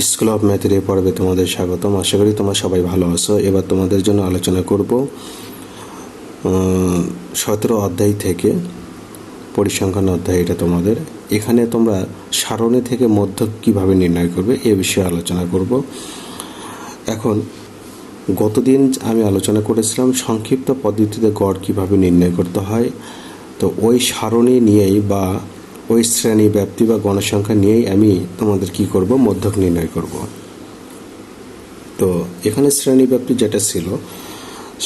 School of ম্যাথের এই পর্বে তোমাদের স্বাগতম। আশা করি তোমরা সবাই ভালো আছো। এবার তোমাদের জন্য আলোচনা করব সতেরো অধ্যায় থেকে, পরিসংখ্যান অধ্যায় এটা তোমাদের। এখানে তোমরা সারণী থেকে মধ্য কীভাবে নির্ণয় করবে এ বিষয়ে আলোচনা করব। এখন, গতদিন আমি আলোচনা করেছিলাম সংক্ষিপ্ত পদ্ধতিতে গড় কীভাবে নির্ণয় করতে হয়। তো ওই সারণী নিয়েই বা ওই শ্রেণি ব্যাপ্তি বা গণসংখ্যা নিয়েই আমি তোমাদের কি করব? মধ্যক নির্ণয় করব। তো এখানে শ্রেণি ব্যাপ্তি যেটা ছিল,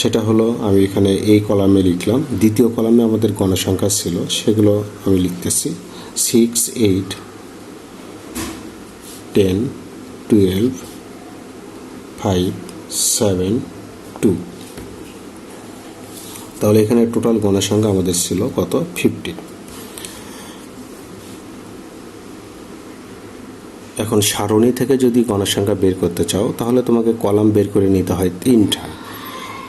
সেটা হলো আমি এখানে এই কলামে লিখলাম। দ্বিতীয় কলামে আমাদের গণসংখ্যা ছিল, সেগুলো আমি লিখতেছি। Six eight ten twelve five seven two তাহলে এখানে টোটাল গণসংখ্যা আমাদের ছিল কত? ফিফটি এখন সারণী থেকে যদি গণসংখ্যা বের করতে চাও, তাহলে তোমাকে কলাম বের করে নিতে হয় তিনটা।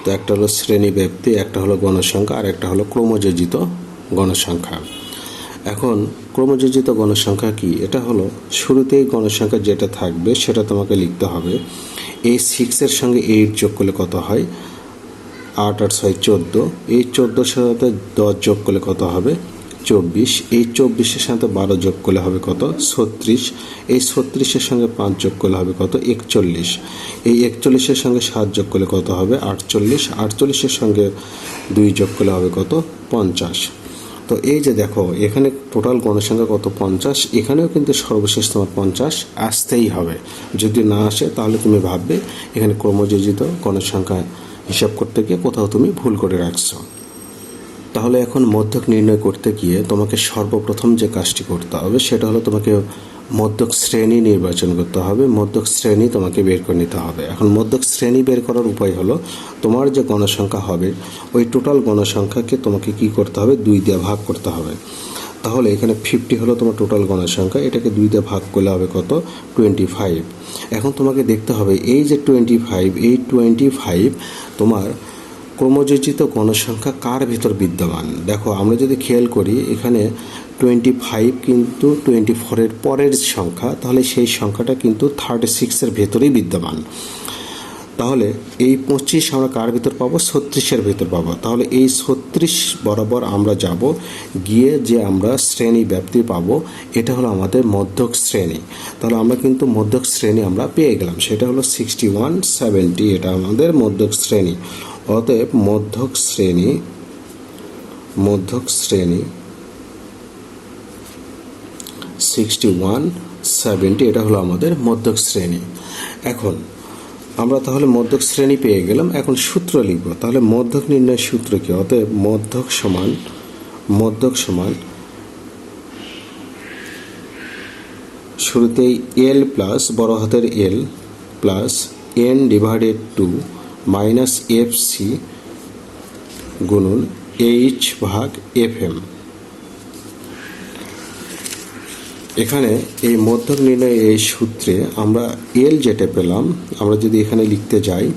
তো একটা হলো শ্রেণি ব্যাপ্তি, একটা হলো গণসংখ্যা আর একটা হলো ক্রমযোজিত গণসংখ্যা এখন ক্রমযোজিত গণসংখ্যা কি? এটা হলো শুরুতেই গণসংখ্যা যেটা থাকবে, সেটা তোমাকে লিখতে হবে। এই সিক্সের সঙ্গে এইট যোগ করলে কত হয়? আট আট ছয়, চোদ্দ। এই চোদ্দোর সাথে দশ যোগ করলে কত হবে? চব্বিশ, এই চব্বিশের সাথে বারো যোগ করলে হবে কত? ছত্রিশ। এই ছত্রিশের সঙ্গে পাঁচ যোগ করলে হবে কত? একচল্লিশ। এই একচল্লিশের সঙ্গে সাত যোগ করলে কত হবে? আটচল্লিশ। আটচল্লিশের সঙ্গে দুই যোগ করলে হবে কত? পঞ্চাশ। তো এই যে দেখো, এখানে টোটাল গণসংখ্যা কত? পঞ্চাশ। এখানেও কিন্তু সর্বশেষ তোমার পঞ্চাশ। আসতেই হবে। যদি না আসে, তাহলে তুমি ভাববে, এখানে ক্রমযোজিত গণসংখ্যা হিসাব করতে গিয়ে কোথাও তুমি ভুল করে রাখছো। তাহলে এখন মধ্যক নির্ণয় করতে গিয়ে তোমাকে সর্বপ্রথম যে কাজটি করতে হবে, সেটা হলো তোমাকে মধ্যক শ্রেণি নির্বাচন করতে হবে, মধ্যক শ্রেণি তোমাকে বের করে নিতে হবে। এখন মধ্যক শ্রেণি বের করার উপায় হলো, তোমার যে গণসংখ্যা হবে, ওই টোটাল গণসংখ্যাকে তোমাকে কি করতে হবে, দুই দিয়ে ভাগ করতে হবে। তাহলে এখানে ফিফটি হলো তোমার টোটাল গণসংখ্যা, এটাকে দুই দিয়ে ভাগ করলে হবে কত? টোয়েন্টি ফাইভ এখন তোমাকে দেখতে হবে, এই যে টোয়েন্টি ফাইভ এই টোয়েন্টি ফাইভ তোমার ক্রমযোজিত গণসংখ্যা কার ভিতর বিদ্যমান? দেখো, আমরা যদি খেয়াল করি, এখানে টোয়েন্টি ফাইভ কিন্তু টোয়েন্টি ফোরের পরের সংখ্যা, তাহলে সেই সংখ্যাটা কিন্তু থার্টি সিক্সের ভেতরেই বিদ্যমান। তাহলে এই পঁচিশ আমরা কার ভিতর পাবো? ছত্রিশের ভিতর পাবো। তাহলে এই ছত্রিশ বরাবর আমরা যাব, গিয়ে যে আমরা শ্রেণি ব্যাপ্তি পাবো, এটা হলো আমাদের মধ্যক শ্রেণি। তাহলে আমরা কিন্তু মধ্যক শ্রেণি আমরা পেয়ে গেলাম। সেটা হলো সিক্সটি ওয়ান সেভেন্টি এটা আমাদের মধ্যক শ্রেণি। অতএব মধ্যক শ্রেণি মধ্যক শ্রেণি সিক্সটি ওয়ান সেভেন্টি এটা হলো আমাদের মধ্যক শ্রেণি। এখন আমরা তাহলে মধ্যক শ্রেণি পেয়ে গেলাম, এখন সূত্র লিখব। তাহলে মধ্যক নির্ণয়ের সূত্র কি? অতএব মধ্যক সমান মধ্যক সমান শুরুতেই এল প্লাস বড় হাতের L plus N divided two minus F C গুণন এইচ ভাগ এফ এম এখানে এই মধ্যক নির্ণয় এই সূত্রে আমরা এল যেটা পেলাম, আমরা যদি এখানে লিখতে যাই,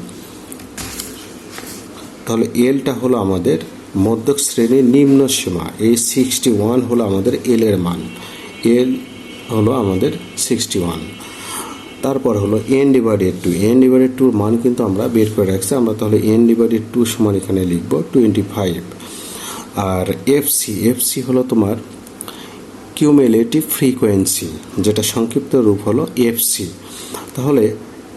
তাহলে এলটা হলো আমাদের মধ্যক শ্রেণির নিম্ন সীমা। এই সিক্সটি ওয়ান হলো আমাদের এল এর মান। এল হলো আমাদের সিক্সটি ওয়ান তারপর হলো N divided two N divided টুর মান কিন্তু আমরা বের করে রাখছি। আমরা তাহলে এন ডিভাইডেড টু সমান এখানে লিখব টোয়েন্টি ফাইভ আর এফ সি এফ সি হলো তোমার কিউমেলেটিভ ফ্রিকোয়েন্সি যেটা সংক্ষিপ্ত রূপ হলো এফসি তাহলে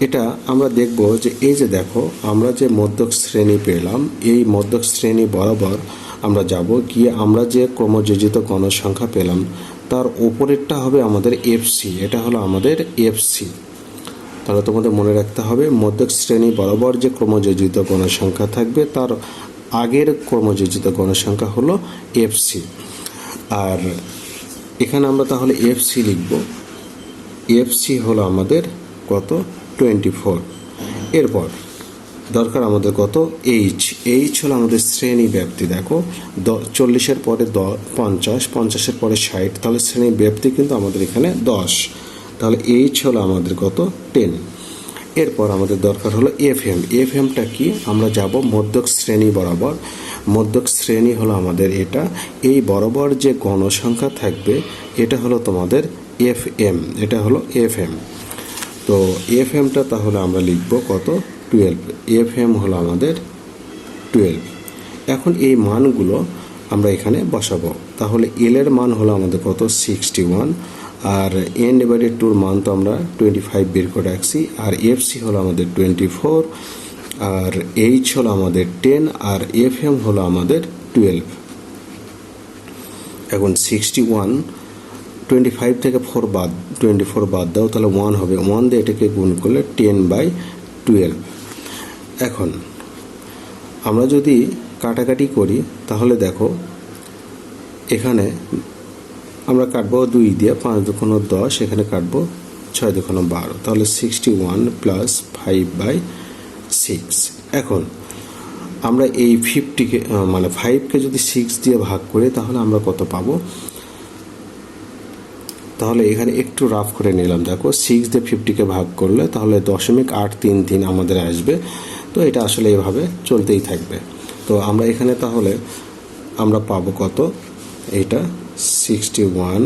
এটা আমরা দেখব যে এই যে দেখো, আমরা যে মধ্যক শ্রেণি পেলাম, এই মধ্যক শ্রেণি বরাবর আমরা যাব গিয়ে আমরা যে ক্রমযোজিত গণসংখ্যা পেলাম, তার ওপরেরটা হবে আমাদের এফসি এটা হলো আমাদের এফসি তাহলে তোমাদের মনে রাখতে হবে, মধ্যক শ্রেণি বরাবর যে ক্রমযোজিত গণসংখ্যা থাকবে, তার আগের ক্রমযোজিত গণসংখ্যা হলো এফসি আর এখানে আমরা তাহলে এফ সি লিখব। এফ সি হলো আমাদের কত? টোয়েন্টি ফোর এরপর দরকার আমাদের কত? এইচ এইচ হলো আমাদের শ্রেণি ব্যাপ্তি, দেখো। দ, চল্লিশের পরে দ, পঞ্চাশ, পঞ্চাশের পরে ষাট, তাহলে শ্রেণি ব্যাপ্তি কিন্তু আমাদের এখানে দশ। তাহলে এইচ হলো আমাদের কত? টেন এরপর আমাদের দরকার হলো এফ এম এফ এমটা কি? আমরা যাব মধ্যক শ্রেণি বরাবর। মধ্যক শ্রেণি হলো আমাদের এটা। এই বরাবর যে গণসংখ্যা থাকবে, এটা হলো তোমাদের এফ এম এটা হলো এফ এম তো এফ এমটা তাহলে আমরা লিখব কত? টুয়েলভ এফ এম হলো আমাদের টুয়েলভ এখন এই মানগুলো আমরা এখানে বসাবো। তাহলে এল এর মান হলো আমাদের কত? সিক্সটি ওয়ান আর এন ডিভাইডেড টুর মান তো আমরা টোয়েন্টি ফাইভ বের করে রাখছি। আর এফ সি হলো আমাদের টোয়েন্টি ফোর আর এইচ হলো আমাদের টেন আর এফ এম হলো আমাদের টুয়েলভ এখন সিক্সটি ওয়ান টোয়েন্টি ফাইভ থেকে ফোর বাদ টোয়েন্টি ফোর বাদ দাও, তাহলে ওয়ান হবে। ওয়ান দিয়ে এটাকে গুণ করলে টেন বাই টুয়েলভ এখন আমরা যদি কাটাকাটি করি, তাহলে দেখো এখানে আমরা কাটবো দুই দিয়ে পাঁচ দুখানো দশ, এখানে কাটবো ছয় দুখানো বারো। তাহলে sixty one plus five by six এখন আমরা এই ফিফটিকে মানে ফাইভকে যদি সিক্স দিয়ে ভাগ করি, তাহলে আমরা কত পাবো? তাহলে এখানে একটু রাফ করে নিলাম। দেখো সিক্স দিয়ে ফিফটিকে ভাগ করলে তাহলে দশমিক আট তিন তিন আমাদের আসবে। তো এটা আসলে এভাবে চলতেই থাকবে। তো আমরা এখানে তাহলে আমরা পাবো কত? এইটা sixty one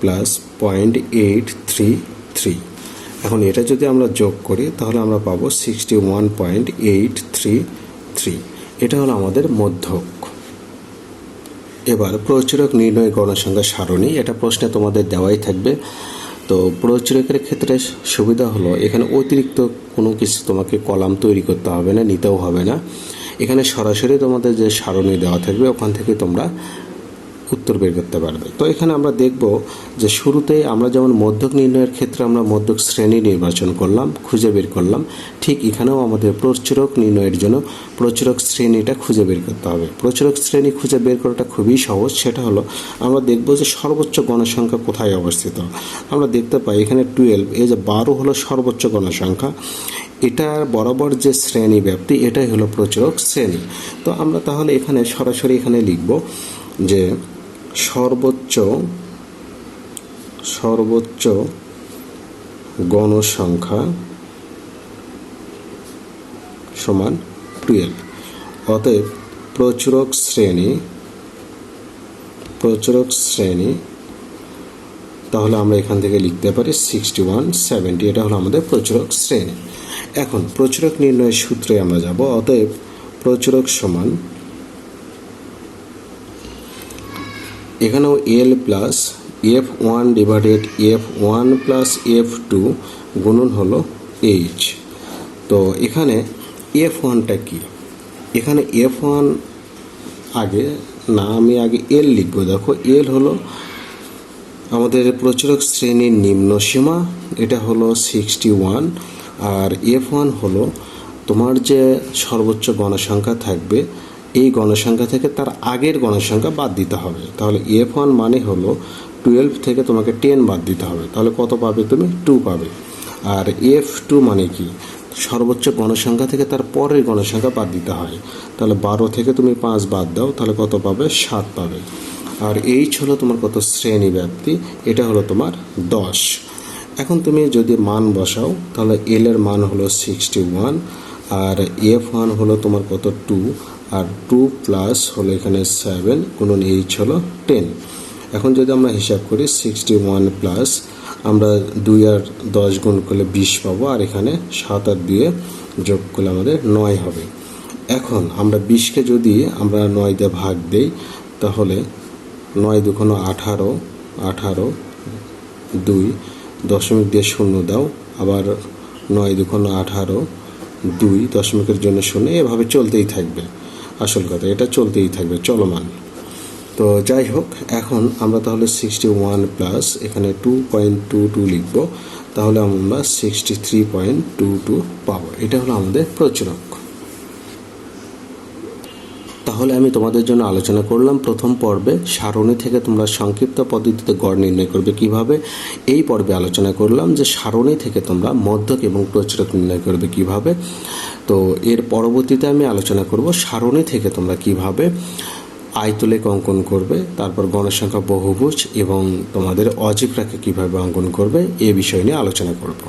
plus point eight three three এখন এটা যদি আমরা যোগ করি, তাহলে আমরা পাবো sixty one point eight three three এটা হলো আমাদের মধ্যক। এবার প্রচুরক নির্ণয় গণসংখ্যা সারণী, এটা প্রশ্নে তোমাদের দেওয়াই থাকবে। তো প্রচুরকের ক্ষেত্রে সুবিধা হলো, এখানে অতিরিক্ত কোনো কিছু তোমাকে কলাম তৈরি করতে হবে না, নিতেও হবে না। এখানে সরাসরি তোমাদের যে সারণী দেওয়া থাকবে, ওখান থেকে তোমরা উত্তর বের করতে পারবে। তো এখানে আমরা দেখব যে শুরুতেই আমরা যেমন মধ্যক নির্ণয়ের ক্ষেত্রে আমরা মধ্যক শ্রেণি নির্বাচন করলাম, খুঁজে বের করলাম, ঠিক এখানেও আমাদের প্রচুরক নির্ণয়ের জন্য প্রচুরক শ্রেণীটা খুঁজে বের করতে হবে। প্রচুরক শ্রেণি খুঁজে বের করাটা খুবই সহজ, সেটা হলো আমরা দেখব যে সর্বোচ্চ গণসংখ্যা কোথায় অবস্থিত। আমরা দেখতে পাই এখানে টুয়েলভ এই যে বারো হলো সর্বোচ্চ গণসংখ্যা। এটার বরাবর যে শ্রেণি ব্যাপ্তি, এটাই হলো প্রচুরক শ্রেণি। তো আমরা তাহলে এখানে সরাসরি এখানে লিখব যে সর্বোচ্চ সর্বোচ্চ গণসংখ্যা সমান টুয়েলভ অতএব প্রচুরক শ্রেণি প্রচুরক শ্রেণি, তাহলে আমরা এখান থেকে লিখতে পারি সিক্সটি ওয়ান সেভেন্টি এটা হলো আমাদের প্রচুরক শ্রেণি। এখন প্রচুরক নির্ণয়ের সূত্রে আমরা যাব, অতএব প্রচুরক সমান এখানেও L plus F one divided F one plus F two গুণন হলো এইচ তো এখানে এফ ওয়ানটা কি? এখানে এফ ওয়ান আগে, না, আমি আগে এল লিখব। দেখো এল হলো আমাদের প্রচুরক শ্রেণির নিম্ন সীমা, এটা হলো সিক্সটি ওয়ান আর এফ ওয়ান হলো তোমার যে সর্বোচ্চ গণসংখ্যা থাকবে এই গণসংখ্যা থেকে তার আগের গণসংখ্যা বাদ দিতে হবে। তাহলে এফ ওয়ান মানে হলো টুয়েলভ থেকে তোমাকে টেন বাদ দিতে হবে। তাহলে কত পাবে তুমি? টু পাবে। আর এফ টু মানে কি? সর্বোচ্চ গণসংখ্যা থেকে তার পরের গণসংখ্যা বাদ দিতে হয়। তাহলে বারো থেকে তুমি পাঁচ বাদ দাও, তাহলে কত পাবে? সাত পাবে। আর এইচ হলো তোমার কত? শ্রেণি ব্যাপ্তি। এটা হলো তোমার দশ। এখন তুমি যদি মান বসাও, তাহলে এল এর মান হলো সিক্সটি ওয়ান। আর এফ ওয়ান হলো তোমার কত? টু। আর টু প্লাস হলো এখানে সেভেন গুণন এইচ হলো টেন এখন যদি আমরা হিসাব করি সিক্সটি ওয়ান প্লাস আমরা দুই আর দশ গুণ করলে বিশ পাবো, আর এখানে সাত আর দুয়ে যোগ করলে আমাদের নয় হবে। এখন আমরা বিশকে যদি আমরা নয় দিয়ে ভাগ দেই, তাহলে নয় দুখানো আঠারো আঠারো দুই, দশমিক দিয়ে শূন্য দাও, আবার নয় দুখানো আঠারো দুই, দশমিকের জন্য শূন্য, এভাবে চলতেই থাকবে। আসল কথা, এটা চলতেই থাকবে, চলমান। তো যাই হোক, এখন আমরা তাহলে সিক্সটি ওয়ান প্লাস এখানে টু পয়েন্ট টু টু লিখব, তাহলে আমরা sixty three point two two পাবো। এটা হলো আমাদের প্রচুরক তাহলে আমি তোমাদের জন্য আলোচনা করলাম প্রথম পর্বে। সারণী থেকে তোমরা সংক্ষিপ্ত পদ্ধতিতে গড় নির্ণয় করবে কীভাবে। এই পর্বে আলোচনা করলাম যে সারণী থেকে তোমরা মধ্যক এবং প্রচুরক নির্ণয় করবে কীভাবে। তো এর পরবর্তীতে আমি আলোচনা করব সারণী থেকে তোমরা কীভাবে আয়তলেখ অঙ্কন করবে, তারপর গণসংখ্যা বহুভুজ এবং তোমাদের অজিব্রাকে কীভাবে অঙ্কন করবে, এ বিষয় নিয়ে আলোচনা করব।